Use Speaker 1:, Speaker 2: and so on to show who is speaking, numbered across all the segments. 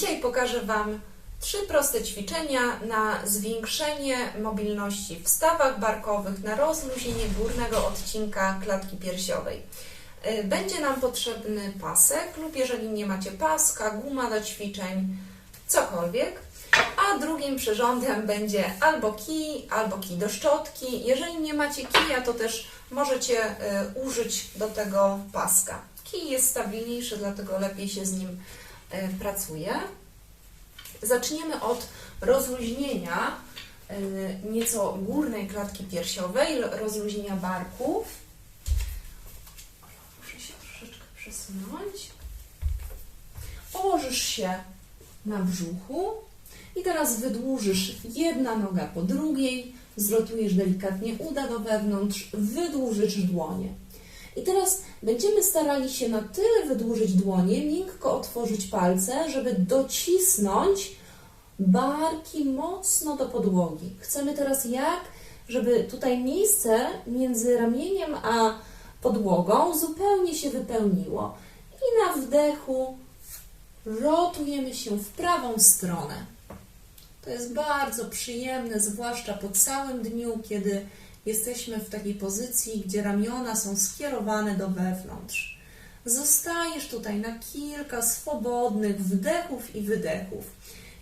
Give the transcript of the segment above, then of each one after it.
Speaker 1: Dzisiaj pokażę Wam trzy proste ćwiczenia na zwiększenie mobilności w stawach barkowych, na rozluźnienie górnego odcinka klatki piersiowej. Y, Będzie nam potrzebny pasek lub jeżeli nie macie paska, guma do ćwiczeń, cokolwiek. A drugim przyrządem będzie albo kij, albo kij do szczotki. Jeżeli nie macie kija, to też możecie y, użyć do tego paska. Kij jest stabilniejszy, dlatego lepiej się z nim pracuje. Zaczniemy od rozluźnienia y, nieco górnej klatki piersiowej, rozluźnienia barków. Muszę się troszeczkę przesunąć. Położysz się na brzuchu i teraz wydłużysz jedna noga po drugiej, zrotujesz delikatnie uda do wewnątrz, wydłużysz dłonie. I teraz będziemy starali się na tyle wydłużyć dłonie, miękko otworzyć palce, żeby docisnąć barki mocno do podłogi. Chcemy teraz jak, żeby tutaj miejsce między ramieniem a podłogą zupełnie się wypełniło. I na wdechu rotujemy się w prawą stronę. To jest bardzo przyjemne, zwłaszcza po całym dniu, kiedy jesteśmy w takiej pozycji, gdzie ramiona są skierowane do wewnątrz. Zostajesz tutaj na kilka swobodnych wdechów i wydechów.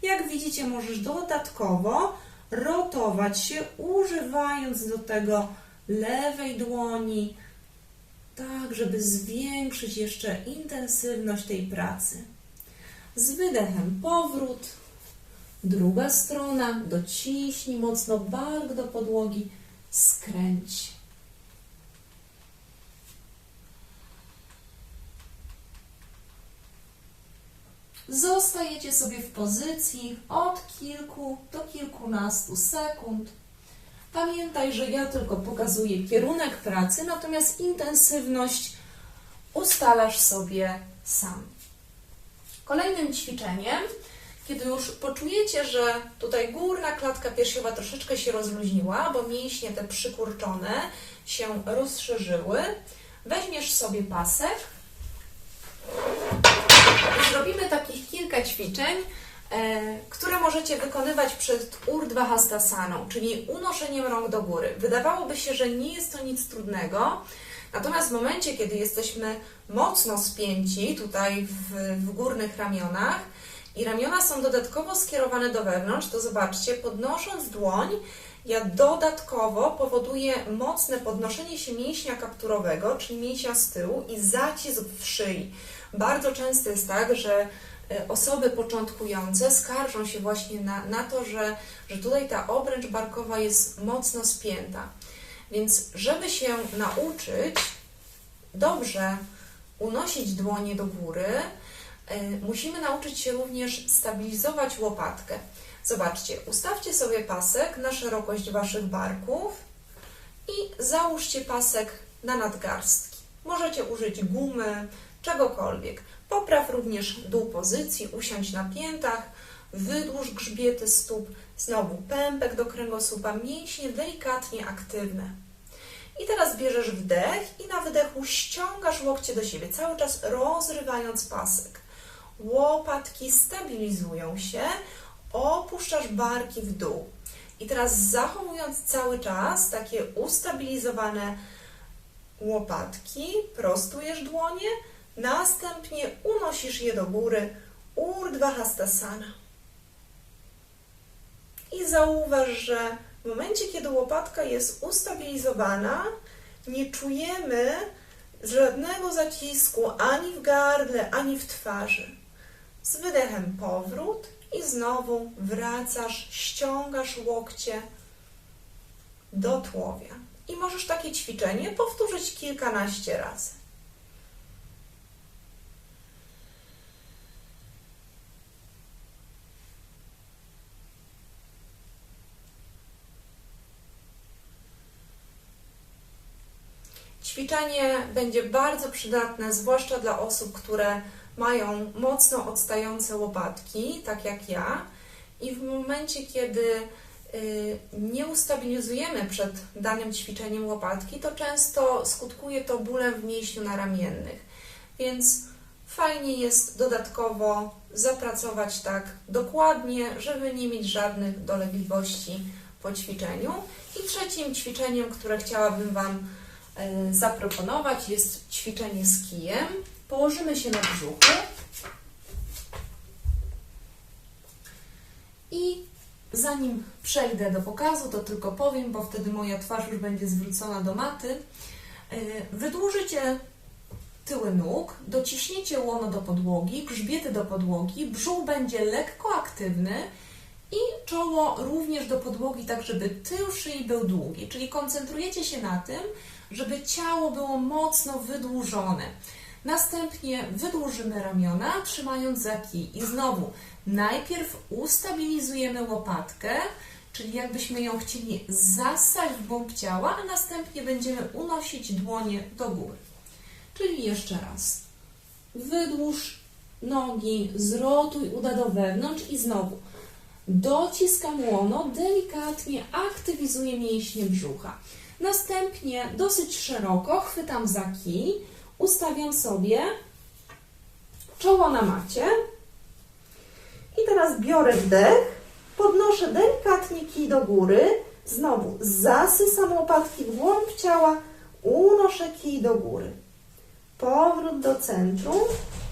Speaker 1: Jak widzicie, możesz dodatkowo rotować się, używając do tego lewej dłoni, tak, żeby zwiększyć jeszcze intensywność tej pracy. Z wydechem powrót, druga strona, dociśnij mocno bark do podłogi, skręć. Zostajecie sobie w pozycji od kilku do kilkunastu sekund. Pamiętaj, że ja tylko pokazuję kierunek pracy, natomiast intensywność ustalasz sobie sam. Kolejnym ćwiczeniem, kiedy już poczujecie, że tutaj górna klatka piersiowa troszeczkę się rozluźniła, bo mięśnie te przykurczone się rozszerzyły, weźmiesz sobie pasek i zrobimy takich kilka ćwiczeń, e, które możecie wykonywać przed Urdhva Hastasaną, czyli unoszeniem rąk do góry. Wydawałoby się, że nie jest to nic trudnego, natomiast w momencie, kiedy jesteśmy mocno spięci tutaj w, w górnych ramionach i ramiona są dodatkowo skierowane do wewnątrz, to zobaczcie, podnosząc dłoń, ja dodatkowo powoduję mocne podnoszenie się mięśnia kapturowego, czyli mięśnia z tyłu i zacisk w szyi. Bardzo często jest tak, że e, osoby początkujące skarżą się właśnie na, na to, że, że tutaj ta obręcz barkowa jest mocno spięta. Więc żeby się nauczyć dobrze unosić dłonie do góry, musimy nauczyć się również stabilizować łopatkę. Zobaczcie, ustawcie sobie pasek na szerokość Waszych barków i załóżcie pasek na nadgarstki. Możecie użyć gumy, czegokolwiek. Popraw również dół pozycji, usiądź na piętach, wydłuż grzbiety stóp, znowu pępek do kręgosłupa, mięśnie delikatnie aktywne. I teraz bierzesz wdech i na wydechu ściągasz łokcie do siebie, cały czas rozrywając pasek. Łopatki stabilizują się, opuszczasz barki w dół. I teraz zachowując cały czas takie ustabilizowane łopatki, prostujesz dłonie, następnie unosisz je do góry, Urdhva Hastasana. I zauważ, że w momencie, kiedy łopatka jest ustabilizowana, nie czujemy żadnego zacisku ani w gardle, ani w twarzy. Z wydechem powrót i znowu wracasz, ściągasz łokcie do tułowia. I możesz takie ćwiczenie powtórzyć kilkanaście razy. Ćwiczenie będzie bardzo przydatne, zwłaszcza dla osób, które mają mocno odstające łopatki, tak jak ja. I w momencie, kiedy y, nie ustabilizujemy przed danym ćwiczeniem łopatki, to często skutkuje to bólem w mięśniu naramiennych. Więc fajnie jest dodatkowo zapracować tak dokładnie, żeby nie mieć żadnych dolegliwości po ćwiczeniu. I trzecim ćwiczeniem, które chciałabym Wam e, zaproponować, jest ćwiczenie z kijem. Położymy się na brzuchu i zanim przejdę do pokazu, to tylko powiem, bo wtedy moja twarz już będzie zwrócona do maty. E, Wydłużycie tyły nóg, dociśniecie łono do podłogi, grzbiety do podłogi, brzuch będzie lekko aktywny i czoło również do podłogi, tak żeby tył szyi był długi. Czyli koncentrujecie się na tym, żeby ciało było mocno wydłużone. Następnie wydłużymy ramiona, trzymając za kij. I znowu, najpierw ustabilizujemy łopatkę, czyli jakbyśmy ją chcieli zassać w głąb ciała, a następnie będziemy unosić dłonie do góry. Czyli jeszcze raz. Wydłuż nogi, zrotuj uda do wewnątrz i znowu dociskam łono, delikatnie aktywizuję mięśnie brzucha. Następnie dosyć szeroko chwytam za kij, ustawiam sobie czoło na macie i teraz biorę wdech, podnoszę delikatnie kij do góry, znowu zasysam łopatki w głąb ciała, unoszę kij do góry. Powrót do centrum,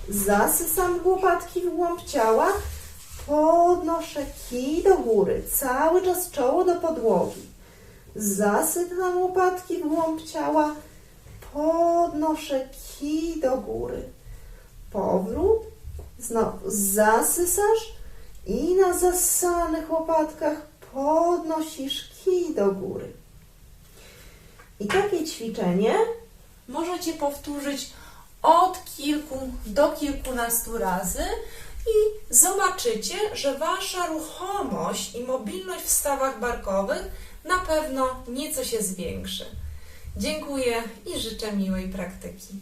Speaker 1: zasysam łopatki w głąb ciała, podnoszę kij do góry, cały czas czoło do podłogi. Zasypam łopatki w głąb ciała, podnoszę kij do góry. Powrót, znowu zasysasz i na zassanych łopatkach podnosisz kij do góry. I takie ćwiczenie możecie powtórzyć od kilku do kilkunastu razy i zobaczycie, że Wasza ruchomość i mobilność w stawach barkowych na pewno nieco się zwiększy. Dziękuję i życzę miłej praktyki.